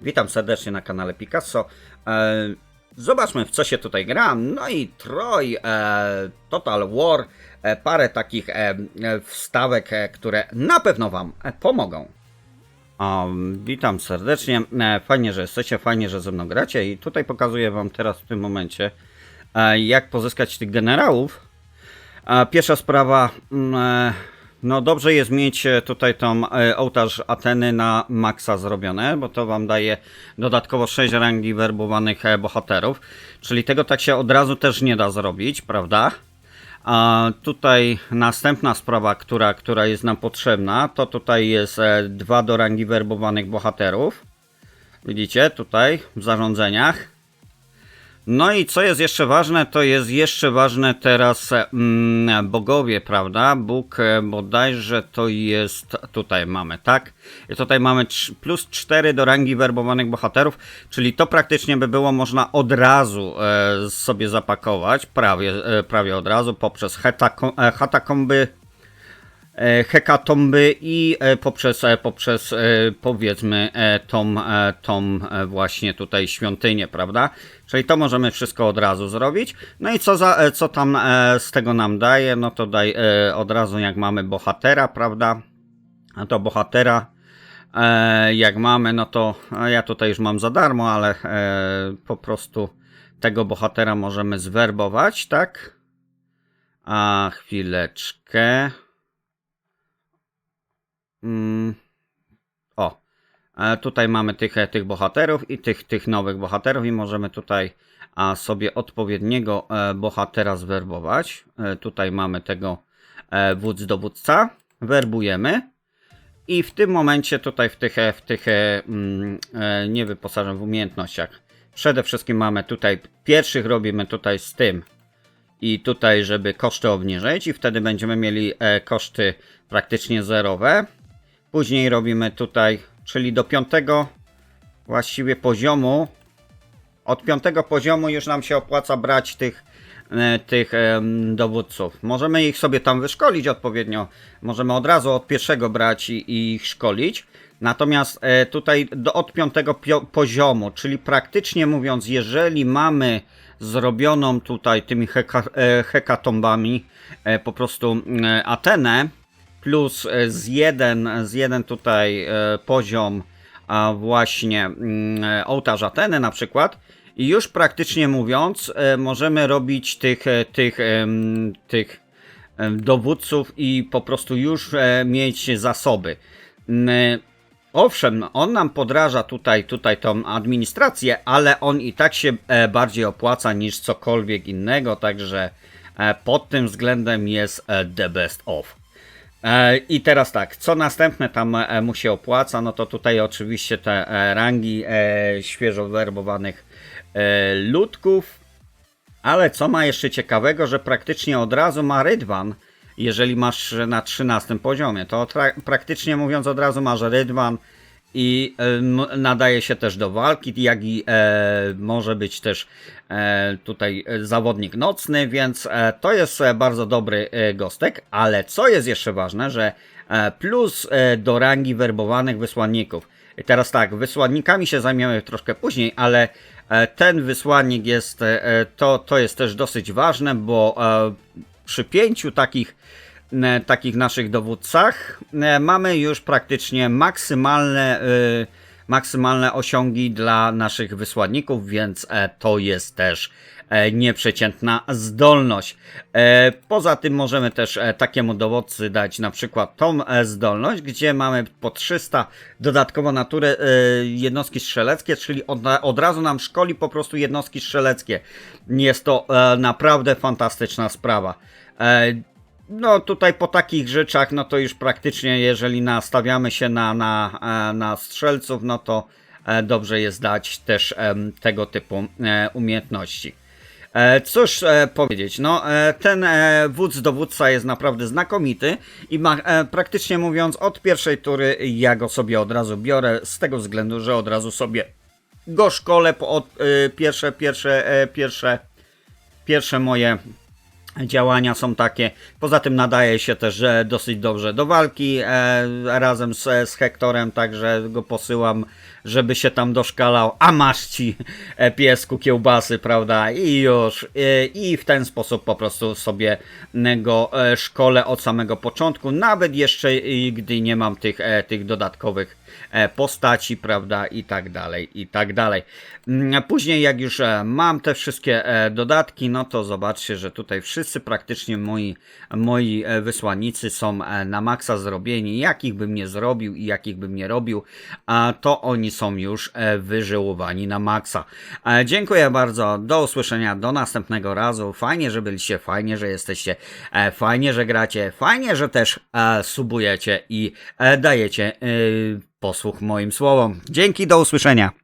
Witam serdecznie na kanale Picasso. E, zobaczmy w co się tutaj gra. No i Troy, e, Total War, e, parę takich wstawek, które na pewno Wam pomogą. Witam serdecznie. Fajnie, że jesteście, fajnie, że ze mną gracie i tutaj pokazuję Wam teraz w tym momencie, jak pozyskać tych generałów. Pierwsza sprawa, mm, no dobrze jest mieć e, tutaj tą e, ołtarz Ateny na maksa zrobione, bo to Wam daje dodatkowo 6 rangi werbowanych e, bohaterów, czyli tego tak się od razu też nie da zrobić, prawda? A tutaj następna sprawa, która, która jest nam potrzebna, to tutaj jest dwa do rangi werbowanych bohaterów. Widzicie tutaj w zarządzeniach. No i co jest jeszcze ważne, to jest jeszcze ważne teraz mm, bogowie, prawda? Bóg e, bodajże to jest, tutaj mamy, tak? I tutaj mamy plus 4 do rangi werbowanych bohaterów, czyli to praktycznie by było można od razu e, sobie zapakować, prawie, e, prawie od razu, poprzez e, hatakomby, hekatomby i e, poprzez, e, poprzez e, powiedzmy e, tą, e, tą e, właśnie tutaj świątynię, prawda? Czyli to możemy wszystko od razu zrobić. No i co, za, e, co tam e, z tego nam daje? No to daj e, od razu jak mamy bohatera, prawda? A to bohatera e, jak mamy, no to ja tutaj już mam za darmo, ale e, po prostu tego bohatera możemy zwerbować, tak? A chwileczkę. Mm. O, tutaj mamy tych, e, tych bohaterów i tych, tych nowych bohaterów i możemy tutaj a, sobie odpowiedniego e, bohatera zwerbować. E, tutaj mamy tego wódz dowódca. Werbujemy. I w tym momencie tutaj w tych, w tych mm, nie wyposażam w umiejętnościach. Przede wszystkim mamy tutaj, pierwszych robimy tutaj z tym i tutaj, żeby koszty obniżyć i wtedy będziemy mieli e, koszty praktycznie zerowe. Później robimy tutaj, czyli do piątego właściwie poziomu. Od piątego poziomu już nam się opłaca brać tych, e, tych dowódców. Możemy ich sobie tam wyszkolić odpowiednio. Możemy od razu od pierwszego brać i, i ich szkolić. Natomiast e, tutaj do, od piątego poziomu, czyli praktycznie mówiąc, jeżeli mamy zrobioną tutaj tymi heka, e, hekatombami po prostu Atenę, plus e, z jeden, z jeden tutaj e, poziom a właśnie mm, e, ołtarz Ateny na przykład i już praktycznie mówiąc możemy robić tych, tych, tych dowódców i po prostu już mieć zasoby. Owszem, on nam podraża tutaj, tutaj tą administrację, ale on i tak się bardziej opłaca niż cokolwiek innego, także pod tym względem jest the best of. E, I teraz tak, co następne tam e, mu się opłaca, no to tutaj oczywiście te e, rangi świeżo werbowanych ludków, ale co ma jeszcze ciekawego, że praktycznie od razu ma Rydwan, jeżeli masz na 13 poziomie, to praktycznie mówiąc od razu masz Rydwan i e, nadaje się też do walki, jak i e, może być też e, tutaj e, zawodnik nocny, więc e, to jest e, bardzo dobry e, gostek, ale co jest jeszcze ważne, że e, plus e, do rangi werbowanych wysłanników. I teraz tak, wysłannikami się zajmiemy troszkę później, ale e, ten wysłannik jest, e, to, to jest też dosyć ważne, bo e, przy pięciu takich, takich naszych dowódcach e, mamy już praktycznie maksymalne, e, maksymalne osiągi dla naszych wysłanników, więc e, to jest też e, nieprzeciętna zdolność. Poza tym możemy też takiemu dowódcy dać na przykład tą zdolność, gdzie mamy po 300 dodatkowo natury e, jednostki strzeleckie, czyli od, od razu nam szkoli po prostu jednostki strzeleckie. Jest to naprawdę fantastyczna sprawa. No tutaj po takich rzeczach, no to już praktycznie jeżeli nastawiamy się na, na, e, na strzelców, no to e, dobrze jest dać też tego typu e, umiejętności. Cóż powiedzieć, no ten wódz dowódca jest naprawdę znakomity i ma, praktycznie mówiąc od pierwszej tury ja go sobie od razu biorę z tego względu, że od razu sobie go szkolę po od, e, pierwsze, pierwsze, pierwsze, pierwsze moje działania są takie. Poza tym nadaje się też dosyć dobrze do walki e, razem z, z Hektorem, także go posyłam żeby się tam doszkalał, a masz ci e, piesku kiełbasy, prawda? I już. e, I w ten sposób po prostu sobie go e, szkole od samego początku, nawet jeszcze gdy nie mam tych, e, tych dodatkowych e, postaci, prawda? I tak dalej, i tak dalej. Mm, Później jak już e, mam te wszystkie e, dodatki, no to zobaczcie, że tutaj wszyscy praktycznie moi, moi e, wysłannicy są e, na maksa zrobieni. Jakich bym nie zrobił i jakich bym nie robił, to oni są już e, wyżyłowani na maksa. Dziękuję bardzo, do usłyszenia, do następnego razu. Fajnie, że byliście, fajnie, że jesteście, fajnie, że gracie, fajnie, że też subujecie i dajecie posłuch moim słowom. Dzięki, do usłyszenia.